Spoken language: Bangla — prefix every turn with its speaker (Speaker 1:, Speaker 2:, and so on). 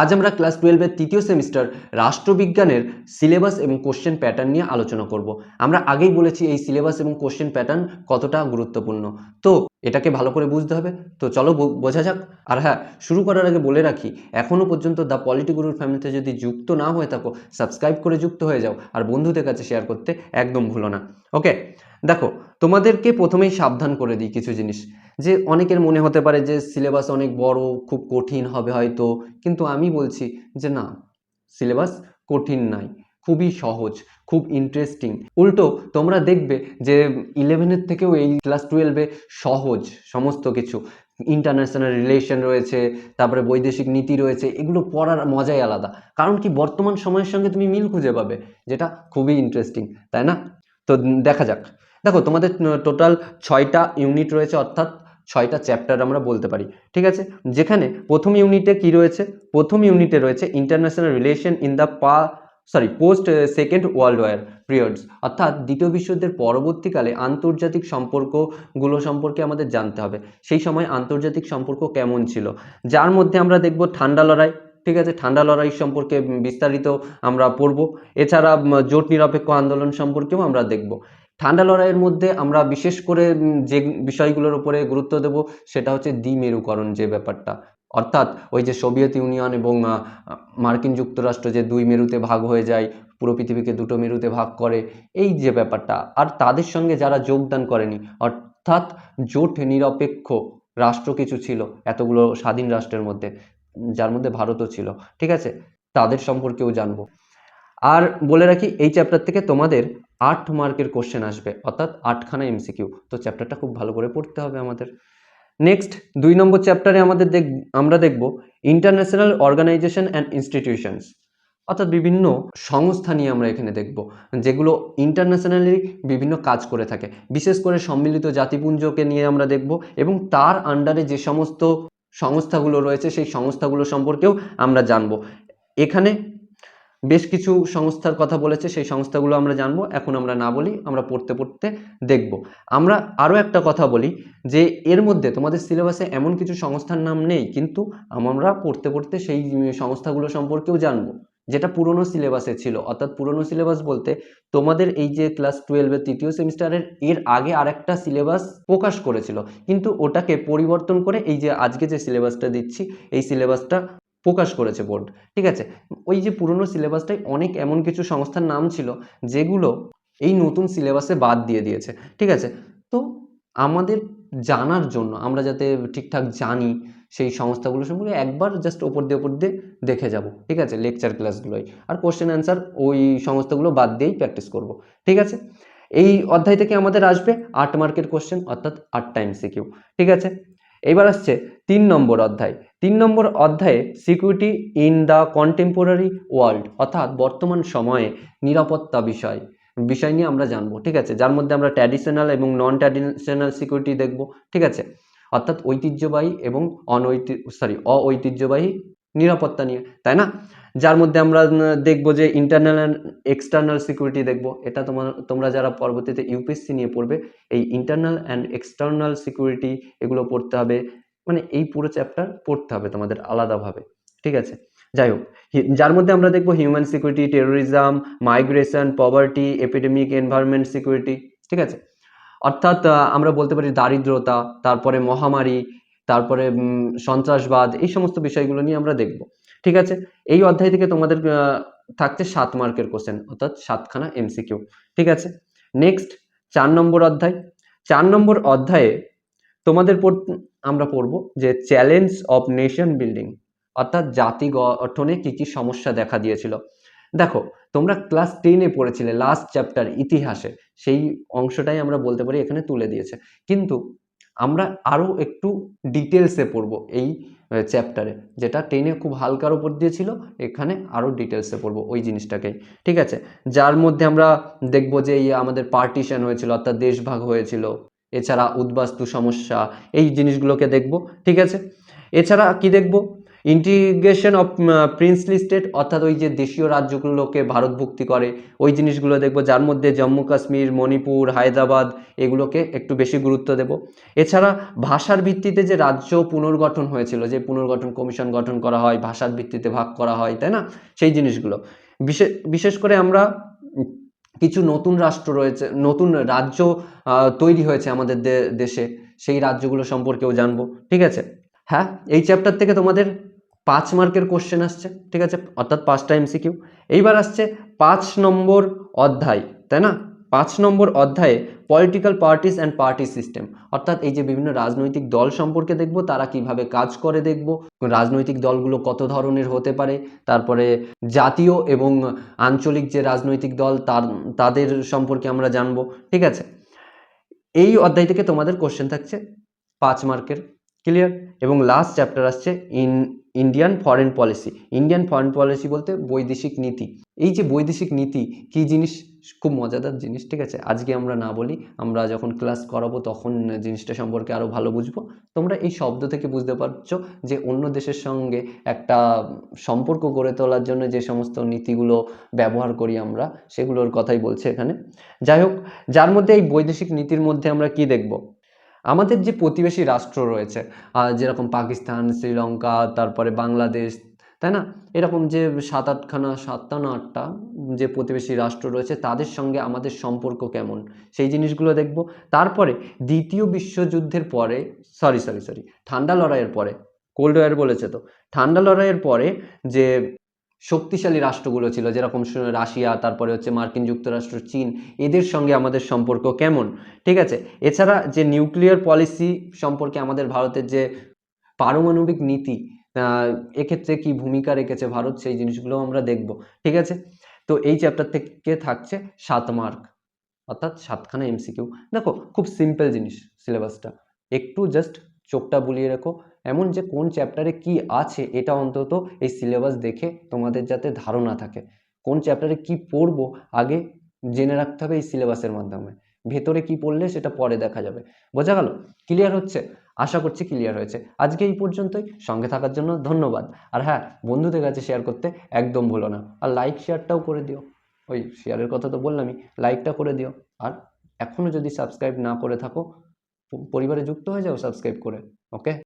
Speaker 1: আজ আমরা ক্লাস টুয়েলভের তৃতীয় সেমিস্টার রাষ্ট্রবিজ্ঞানের সিলেবাস এবং কোশ্চেন প্যাটার্ন নিয়ে আলোচনা করব। আমরা আগেই বলেছি এই সিলেবাস এবং কোশ্চেন প্যাটার্ন কতটা গুরুত্বপূর্ণ। তো, এটাকে ভালো করে বুঝতে হবে। তো চলো বোঝা যাক। আর হ্যাঁ শুরু করার আগে বলে রাখি এখনও পর্যন্ত দ্য পলিটিগুরুর ফ্যামিলিতে যদি যুক্ত না হয়ে থাকো সাবস্ক্রাইব করে যুক্ত হয়ে যাও আর বন্ধুদের কাছে শেয়ার করতে একদম ভুলো না। ওকে দেখো, তোমাদেরকে প্রথমেই সাবধান করে দিই কিছু জিনিস। যে অনেকের মনে হতে পারে যে সিলেবাস অনেক বড়, খুব কঠিন হবে হয়তো। কিন্তু আমি বলছি যে না, সিলেবাস কঠিন নাই, খুবই সহজ, খুব ইন্টারেস্টিং উল্টো, তোমরা দেখবে যে ইলেভেনের থেকেও এই ক্লাস টুয়েলভে সহজ সমস্ত কিছু। ইন্টারন্যাশনাল রিলেশন রয়েছে, তারপরে বৈদেশিক নীতি রয়েছে, এগুলো পড়ার মজাই আলাদা। কারণ কি বর্তমান সময়ের সঙ্গে তুমি মিল খুঁজে পাবে, যেটা খুবই ইন্টারেস্টিং তাই না? তো দেখা যাক। দেখো, তোমাদের টোটাল ছয়টা ইউনিট রয়েছে, অর্থাৎ ছয়টা চ্যাপ্টার আমরা বলতে পারি, ঠিক আছে? যেখানে প্রথম ইউনিটে কি রয়েছে? প্রথম ইউনিটে রয়েছে ইন্টারন্যাশনাল রিলেশন ইন দ্য পা sorry post second world war periods অর্থাৎ দ্বিতীয় বিশ্বযুদ্ধের পরবর্তীকালে আন্তর্জাতিক সম্পর্কগুলো সম্পর্কে আমাদের জানতে হবে। সেই সময় আন্তর্জাতিক সম্পর্ক কেমন ছিল? যার মধ্যে আমরা দেখব ঠান্ডা লড়াই, ঠিক আছে? ঠান্ডা লড়াই সম্পর্কে বিস্তারিত আমরা পড়ব। এছাড়া জোট নিরপেক্ষ আন্দোলন সম্পর্কেও আমরা দেখব। ঠান্ডা লড়াইয়ের মধ্যে আমরা বিশেষ করে যে বিষয়গুলোর উপরে গুরুত্ব দেব সেটা হচ্ছে দ্বিমেরুকরণ যে ব্যাপারটা। অর্থাৎ ওই যে সোভিয়েত ইউনিয়ন এবং মার্কিন যুক্তরাষ্ট্র যে দুই মেরুতে ভাগ হয়ে যায়, পুরো পৃথিবীকে দুটো মেরুতে ভাগ করে, এই যে ব্যাপারটা। আর তাদের সঙ্গে যারা যোগদান করেনি, অর্থাৎ জোট নিরপেক্ষ রাষ্ট্র কিছু ছিল, এতগুলো স্বাধীন রাষ্ট্রের মধ্যে, যার মধ্যে ভারতও ছিল, ঠিক আছে? তাদের সম্পর্কেও জানব। আর বলে রাখি, এই চ্যাপ্টার থেকে তোমাদের আট মার্কের কোশ্চেন আসবে, অর্থাৎ আটখানা এমসিকিউ তো চ্যাপ্টারটা খুব ভালো করে পড়তে হবে আমাদের। নেক্সট দুই নম্বর চ্যাপ্টারে আমাদের দেখ, আমরা দেখব ইন্টারন্যাশনাল অর্গানাইজেশন অ্যান্ড ইনস্টিটিউশনস অর্থাৎ বিভিন্ন সংস্থা নিয়ে আমরা এখানে দেখব, যেগুলো ইন্টারন্যাশনালি বিভিন্ন কাজ করে থাকে। বিশেষ করে সম্মিলিত জাতিপুঞ্জকে নিয়ে আমরা দেখব এবং তার আন্ডারে যে সমস্ত সংস্থাগুলো রয়েছে, সেই সংস্থাগুলো সম্পর্কেও আমরা জানব। এখানে বেশ কিছু সংস্থার কথা বলেছে, সেই সংস্থাগুলো আমরা জানব। এখন আমরা না বলি, আমরা পড়তে পড়তে দেখব। আমরা আরও একটা কথা বলি যে, এর মধ্যে তোমাদের সিলেবাসে এমন কিছু সংস্থার নাম নেই, কিন্তু আমরা পড়তে পড়তে সেই সংস্থাগুলো সম্পর্কেও জানব, যেটা পুরনো সিলেবাসে ছিল। অর্থাৎ পুরনো সিলেবাস বলতে তোমাদের এই যে ক্লাস টুয়েলভের তৃতীয় সেমিস্টারের, এর আগে আরেকটা সিলেবাস প্রকাশ করেছিল। কিন্তু ওটাকে পরিবর্তন করে এই যে আজকে যে সিলেবাসটা দিচ্ছি, এই সিলেবাসটা প্রকাশ করেছে বোর্ড, ঠিক আছে? ওই যে পুরনো সিলেবাসটাই অনেক এমন কিছু সংস্থার নাম ছিল যেগুলো এই নতুন সিলেবাসে বাদ দিয়ে দিয়েছে, ঠিক আছে? তো আমাদের জানার জন্য, আমরা যাতে ঠিকঠাক জানি সেই সংস্থাগুলো সম্পর্কে একবার জাস্ট ওপর দিয়ে ওপর দিয়ে দেখে যাব, ঠিক আছে? লেকচার ক্লাসগুলোই আর কোশ্চেন অ্যান্সার ওই সংস্থাগুলো বাদ দিয়েই প্র্যাকটিস করব, ঠিক আছে? এই অধ্যায় থেকে আমাদের আসবে আট মার্কের কোশ্চেন অর্থাৎ আটটা এমসিকিউ ঠিক আছে? এবার আসছে তিন নম্বর অধ্যায়। তিন নম্বর অধ্যায়ে security in the contemporary world, অর্থাৎ বর্তমান সময়ে নিরাপত্তা বিষয় বিষয় নিয়ে আমরা জানব, ঠিক আছে? যার মধ্যে আমরা ট্র্যাডিশনাল এবং নন ট্র্যাডিশনাল সিকিউরিটি দেখব, ঠিক আছে? অর্থাৎ ঐতিহ্যবাহী এবং অনৈতি সরি অঐতিহ্যবাহী নিরাপত্তা নিয়ে, তাই না? যার মধ্যে আমরা দেখব যে ইন্টারনাল অ্যান্ড এক্সটার্নাল সিকিউরিটি দেখব, এটা তোমার, তোমরা যারা পরবর্তীতে ইউপিএসসি নিয়ে পড়বে, এই ইন্টারনাল অ্যান্ড এক্সটার্নাল সিকিউরিটি এগুলো পড়তে হবে মানে এই পুরো চ্যাপ্টার পড়তে হবে তোমাদের আলাদাভাবে, ঠিক আছে? যাই হোক যার মধ্যে আমরা দেখব human security terrorism migration poverty epidemic environment security ঠিক আছে? অর্থাৎ আমরা বলতে পারি দারিদ্রতা, তারপরে মহামারী, তারপরে সন্ত্রাসবাদ, এই সমস্ত বিষয়গুলো নিয়ে আমরা দেখব, ঠিক আছে? এই অধ্যায় থেকে তোমাদের থাকছে সাত মার্কের কোশ্চেন অর্থাৎ সাতখানা এমসিকিউ ঠিক আছে? নেক্সট চার নম্বর অধ্যায়। চার নম্বর অধ্যায়ে তোমাদের আমরা পড়ব যে চ্যালেঞ্জ অফ নেশন বিল্ডিং অর্থাৎ জাতি গঠনে কি কি সমস্যা দেখা দিয়েছিল। দেখো, তোমরা ক্লাস টেনে পড়েছিলে লাস্ট চ্যাপ্টার ইতিহাসে, সেই অংশটাই আমরা বলতে পারি এখানে তুলে দিয়েছে। কিন্তু আমরা আরও একটু ডিটেলসে পড়ব এই চ্যাপ্টারে যেটা টেনে খুব হালকার উপর দিয়েছিল, এখানে আরও ডিটেলসে পড়ব ওই জিনিসটাকেই, ঠিক আছে? যার মধ্যে আমরা দেখব যে এই আমাদের পার্টিশন হয়েছিল, অর্থাৎ দেশভাগ হয়েছিল। এছাড়া উদ্বাস্তু সমস্যা, এই জিনিসগুলোকে দেখব, ঠিক আছে? এছাড়া কি দেখব? ইন্টিগ্রেশন অফ প্রিন্সলি স্টেট অর্থাৎ ওই যে দেশীয় রাজ্যগুলোকে ভারতভুক্তি করে, ওই জিনিসগুলো দেখব। যার মধ্যে জম্মু কাশ্মীর, মণিপুর, হায়দ্রাবাদ, এগুলোকে একটু বেশি গুরুত্ব দেব। এছাড়া ভাষার ভিত্তিতে যে রাজ্য পুনর্গঠন হয়েছিল, যে পুনর্গঠন কমিশন গঠন করা হয়, ভাষার ভিত্তিতে ভাগ করা হয়, তাই না? সেই জিনিসগুলো। বিশেষ বিশেষ করে আমরা কিছু নতুন রাষ্ট্র রয়েছে, নতুন রাজ্য তৈরি হয়েছে আমাদের দেশে। সেই রাজ্যগুলো সম্পর্কেও জানব, ঠিক আছে? হ্যাঁ এই চ্যাপ্টার থেকে তোমাদের পাঁচ মার্কের কোশ্চেন আসছে, ঠিক আছে? অর্থাৎ পাঁচটা এমসিকিউ এইবার আসছে পাঁচ নম্বর অধ্যায়, তাই না? পাঁচ নম্বর অধ্যায়ে political parties and party system অর্থাৎ এই যে বিভিন্ন রাজনৈতিক দল সম্পর্কে দেখব, তারা কীভাবে কাজ করে দেখব রাজনৈতিক দলগুলো কত ধরনের হতে পারে, তারপরে জাতীয় এবং আঞ্চলিক যে রাজনৈতিক দল, তার, তাদের সম্পর্কে আমরা জানব, ঠিক আছে? এই অধ্যায় থেকে তোমাদের কোশ্চেন থাকছে পাঁচ মার্কের ক্লিয়ার এবং লাস্ট চ্যাপ্টার আসছে in Indian foreign policy Indian foreign policy বলতে বৈদেশিক নীতি। এই যে বৈদেশিক নীতি, কি জিনিস? খুব মজাদার জিনিস, ঠিক আছে? আজকে আমরা না বলি, আমরা যখন ক্লাস করাবো তখন জিনিসটা সম্পর্কে আরও ভালো বুঝব। তোমরা এই শব্দ থেকে বুঝতে পারছ যে অন্য দেশের সঙ্গে একটা সম্পর্ক গড়ে তোলার জন্য যে সমস্ত নীতিগুলো ব্যবহার করি আমরা, সেগুলোর কথাই বলছে এখানে। যাই হোক, যার মধ্যে এই বৈদেশিক নীতির মধ্যে আমরা কি দেখব? আমাদের যে প্রতিবেশী রাষ্ট্র রয়েছে যেরকম পাকিস্তান, শ্রীলঙ্কা, তারপরে বাংলাদেশ তাই না? এরকম যে সাত আটখানা সাতটা না আটটা যে প্রতিবেশী রাষ্ট্র রয়েছে, তাদের সঙ্গে আমাদের সম্পর্ক কেমন? সেই জিনিসগুলো দেখব। তারপরে দ্বিতীয় বিশ্বযুদ্ধের পরে সরি সরি সরি ঠান্ডা লড়াইয়ের পরে কোল্ড ওয়ার বলেছে তো, ঠান্ডা লড়াইয়ের পরে যে শক্তিশালী রাষ্ট্রগুলো ছিল, যেরকম রাশিয়া, তারপরে হচ্ছে মার্কিন যুক্তরাষ্ট্র, চীন, এদের সঙ্গে আমাদের সম্পর্ক কেমন? ঠিক আছে? এছাড়া যে নিউক্লিয়ার পলিসি সম্পর্কে আমাদের ভারতের যে পারমাণবিক নীতি এক্ষেত্রে কি ভূমিকা রেখেছে ভারত, সেই জিনিসগুলো আমরা দেখব, ঠিক আছে? তো এই চ্যাপ্টার থেকে থাকছে সাত মার্ক অর্থাৎ সাতখানা এমসিকিউ দেখো, খুব সিম্পল জিনিস সিলেবাসটা একটু জাস্ট চোখটা বুলিয়ে রাখো, এমন যে কোন চ্যাপ্টারে কি আছে, এটা অন্তত এই সিলেবাস দেখে তোমাদের যাতে ধারণা থাকে। কোন চ্যাপ্টারে কি পড়ব, আগে জেনে রাখতে হবে এই সিলেবাসের মাধ্যমে। ভেতরে কি পড়লে সেটা পরে দেখা যাবে। বোঝা গেল? ক্লিয়ার হচ্ছে? আশা করছি ক্লিয়ার হয়েছে। আজকে এই পর্যন্তই। সঙ্গে থাকার জন্য ধন্যবাদ। আর হ্যাঁ বন্ধুদের কাছে শেয়ার করতে একদম ভুলো না। আর লাইক শেয়ারটাও করে দিও। ওই শেয়ারের কথা তো বললামই লাইকটা করে দিও। আর এখনও যদি সাবস্ক্রাইব না করে থাকো, পরিবারে যুক্ত হয়ে যাও সাবস্ক্রাইব করে ওকে